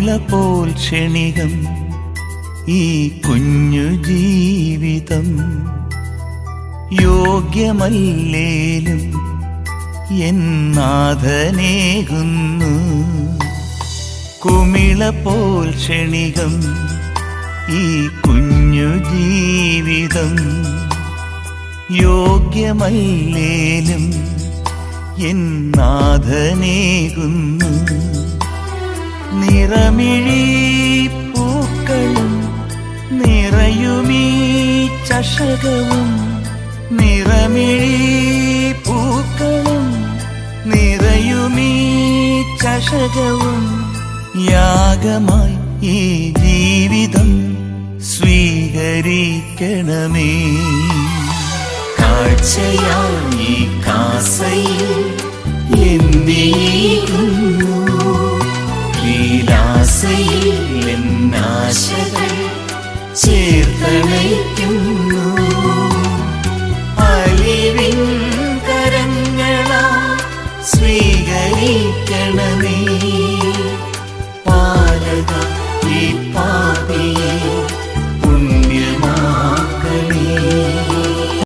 ക്ഷണികം ഈ കുഞ്ഞു ജീവിതം യോഗ്യമല്ലേലും എന്നാഥനേകുന്നു കുമിള പോൽ ക്ഷണികം ഈ കുഞ്ഞു ജീവിതം യോഗ്യമല്ലേലും എന്നാഥനേകുന്നു നിറമിഴി പൂക്കളും നിറയുമീ ചഷകവും നിറമിഴി പൂക്കളും നിറയുമീ ചഷകവും യാഗമായി ഈ ജീവിതം സ്വീകരിക്കണമേ. കാഴ്ചയായി കാസയിൽ പ്രണയിക്കുന്നു അലിവിൻ കരങ്ങളാ സ്വീകരിക്കണമേ. പാലക